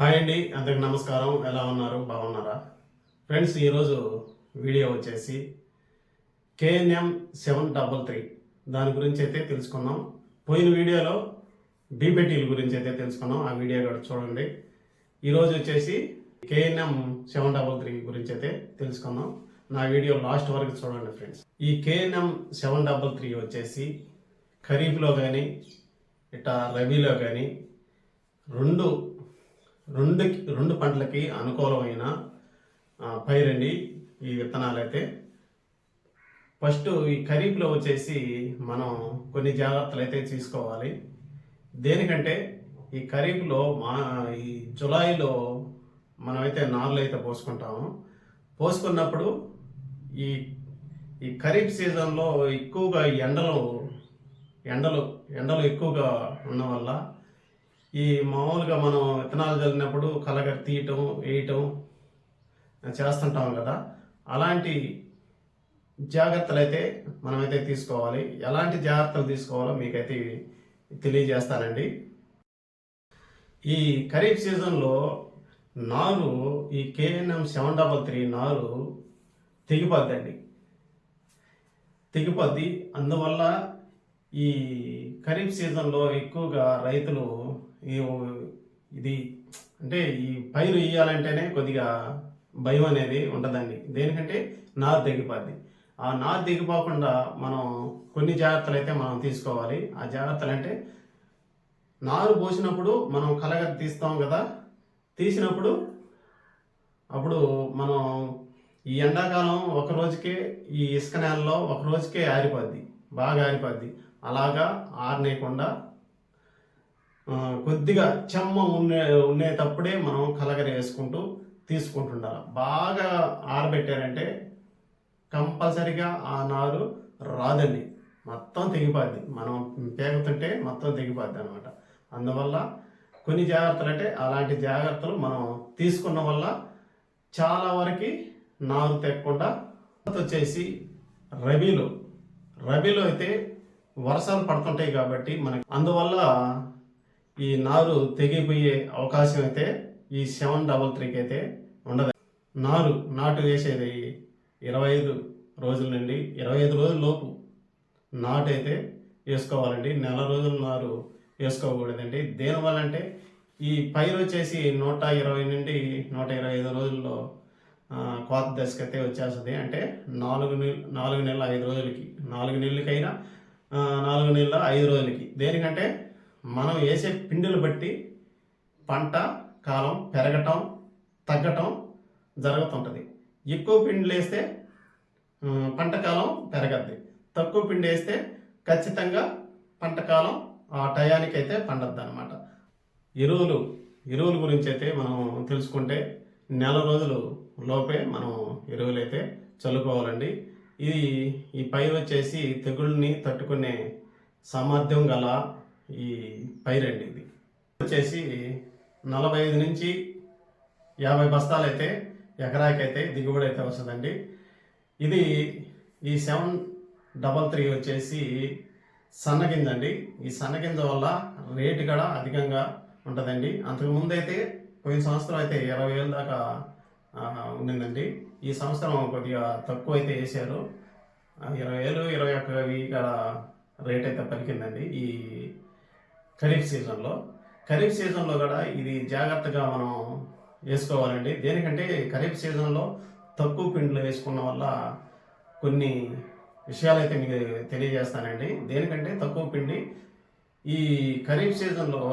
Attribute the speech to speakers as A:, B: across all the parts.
A: Hi అండి అందరికి నమస్కారం. ఎలా ఉన్నారు? బాగున్నారా? ఫ్రెండ్స్ ఈరోజు వీడియో వచ్చేసి కేఎన్ఎం సెవెన్ డబల్ త్రీ. దాని గురించి అయితే తెలుసుకున్నాం పోయిన వీడియోలో బీబెటీల గురించి అయితే తెలుసుకున్నాం ఆ వీడియో కూడా చూడండి. ఈరోజు వచ్చేసి కేఎన్ఎం సెవెన్ డబల్ త్రీ గురించి అయితే తెలుసుకున్నాం నా వీడియో లాస్ట్ వరకు చూడండి ఫ్రెండ్స్. ఈ కేఎన్ఎం సెవెన్ డబల్ త్రీ వచ్చేసి ఖరీఫ్లో కానీ ఇట్లా రబీలో కానీ రెండు రెండు రెండు పంటలకి అనుకూలమైన ఆ, పైరండి ఈ విత్తనాలు అయితే ఫస్ట్ ఈ ఖరీఫ్లో వచ్చేసి మనం కొన్ని జాగ్రత్తలు అయితే తీసుకోవాలి. దేనికంటే ఈ ఖరీఫ్లో మా ఈ జులైలో మనమైతే నార్లు అయితే పోసుకుంటాము. పోసుకున్నప్పుడు ఈ ఈ ఖరీఫ్ సీజన్లో ఎక్కువగా ఎండలు ఎండలు ఎండలు ఎక్కువగా ఉన్న వల్ల ఈ మామూలుగా మనం విత్తనాలు చల్లినప్పుడు కలగ తీయటం వేయటం చేస్తుంటాం కదా. అలాంటి జాగ్రత్తలు అయితే మనమైతే తీసుకోవాలి. ఎలాంటి జాగ్రత్తలు తీసుకోవాలో మీకైతే తెలియజేస్తానండి. ఈ ఖరీఫ్ సీజన్లో నారు ఈ కేఎన్ఎం సెవెన్ డబల్ త్రీ నారు తెగిపోద్దండి. తెగిపోద్ది. అందువల్ల ఈ ఖరీఫ్ సీజన్లో ఎక్కువగా రైతులు ఇది అంటే ఈ పైరు వేయాలంటేనే కొద్దిగా భయం అనేది ఉండదండి. దేనికంటే నారు తెగిపోద్ది. ఆ నారు తెగిపోకుండా మనం కొన్ని జాగ్రత్తలు అయితే మనం తీసుకోవాలి. ఆ జాగ్రత్తలు అంటే నారు పోసినప్పుడు మనం కలగ తీస్తాం కదా తీసినప్పుడు అప్పుడు మనం ఈ ఎండాకాలం ఒక రోజుకే ఈ ఇసుక నేలలో ఒక రోజుకే ఆరిపోద్ది బాగా ఆరిపోద్ది. అలాగా ఆరనేయకుండా కొద్దిగా చెమ్మ ఉండే ఉండేటప్పుడే మనం కలగర వేసుకుంటూ తీసుకుంటుండాలి. బాగా ఆరబెట్టారంటే కంపల్సరిగా ఆ నారు రాదండి. మొత్తం తెగిపోద్ది. మనం పేగుతుంటే మొత్తం తెగిపోద్ది అనమాట అందువల్ల కొన్ని జాగ్రత్తలు అంటే అలాంటి జాగ్రత్తలు మనం తీసుకున్న వల్ల చాలా వరకు నారు తెగకుండా వచ్చేసి రబీలో రబీలో అయితే వర్షాలు పడుతుంటాయి కాబట్టి మనకి అందువల్ల ఈ నారు తెగిపోయే అవకాశం అయితే ఈ సెవెన్ డబల్ త్రీకి అయితే ఉండదు. నారు నాటు వేసేది ఇరవై ఐదు రోజుల నుండి ఇరవై ఐదు రోజుల లోపు నాటు అయితే వేసుకోవాలండి. నెల రోజుల నారు వేసుకోకూడదండి. దేనివల్ల అంటే ఈ పైరు వచ్చేసి నూట ఇరవై నుండి నూట ఇరవై ఐదు రోజుల్లో కోత దశకి అయితే వచ్చేస్తుంది. అంటే నాలుగు నెల నాలుగు నెలల ఐదు రోజులకి నాలుగు నెలలకైనా నాలుగు నెలల ఐదు రోజులకి. దేనికంటే మనం వేసే పిండిని బట్టి పంట కాలం పెరగటం తగ్గటం జరుగుతుంటుంది. ఎక్కువ పిండిలు వేస్తే పంట కాలం పెరగద్ది. తక్కువ పిండి వేస్తే ఖచ్చితంగా పంట కాలం ఆ టయానికి అయితే పండద్ది అనమాట ఎరువులు ఎరువుల గురించి అయితే మనం తెలుసుకుంటే నెల రోజులు లోపే మనం ఎరువులు అయితే చల్లుకోవాలండి. ఇది ఈ పైరు వచ్చేసి తెగుళ్ళని తట్టుకునే సామర్థ్యం గల ఈ పైరండి ఇది. వచ్చేసి నలభై ఐదు నుంచి యాభై బస్తాలు అయితే ఎకరాకైతే దిగుబడి అయితే వస్తుందండి. ఇది ఈ సెవెన్ డబల్ త్రీ వచ్చేసి సన్నగింజ అండి ఈ సన్నగింజ వల్ల రేటు కూడా అధికంగా ఉంటుందండి. అంతకుముందు అయితే పోయిన సంవత్సరం అయితే ఇరవై వేల దాకా ఉండిందండి. ఈ సంవత్సరం కొద్దిగా తక్కువ అయితే వేసారు ఇరవై వేలు ఇరవై ఒక్క కాడ రేట్ అయితే పలికిందండి. ఈ ఖరీఫ్ సీజన్లో. ఖరీఫ్ సీజన్లో కూడా ఇది జాగ్రత్తగా మనం వేసుకోవాలండి. దేనికంటే ఖరీఫ్ సీజన్లో తక్కువ పిండిలు వేసుకున్న వల్ల కొన్ని విషయాలు అయితే మీకు తెలియజేస్తానండి. దేనికంటే తక్కువ పిండి. ఈ ఖరీఫ్ సీజన్లో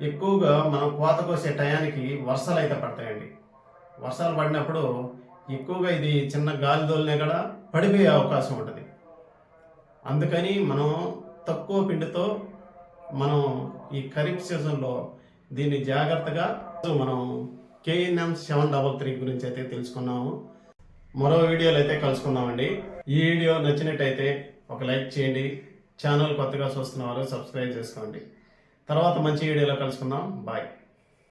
A: ఎక్కువగా మనం కోత కోసే టయానికి వర్షాలు అయితే పడతాయండి. వర్షాలు పడినప్పుడు ఎక్కువగా ఇది చిన్న గాలి దోలినే కూడా పడిపోయే అవకాశం ఉంటుంది. అందుకని మనం తక్కువ పిండితో మనం ఈ ఖరీఫ్ సీజన్లో దీన్ని జాగ్రత్తగా మనం కేఎన్ఎం సెవెన్ డబల్ త్రీ గురించి అయితే తెలుసుకున్నాము. మరో వీడియోలు అయితే కలుసుకుందామండి. ఈ వీడియో నచ్చినట్టయితే ఒక లైక్ చేయండి. ఛానల్ కొత్తగా చూస్తున్న వారు సబ్స్క్రైబ్ చేసుకోండి. తర్వాత మంచి వీడియోలో కలుసుకుందాం. బాయ్.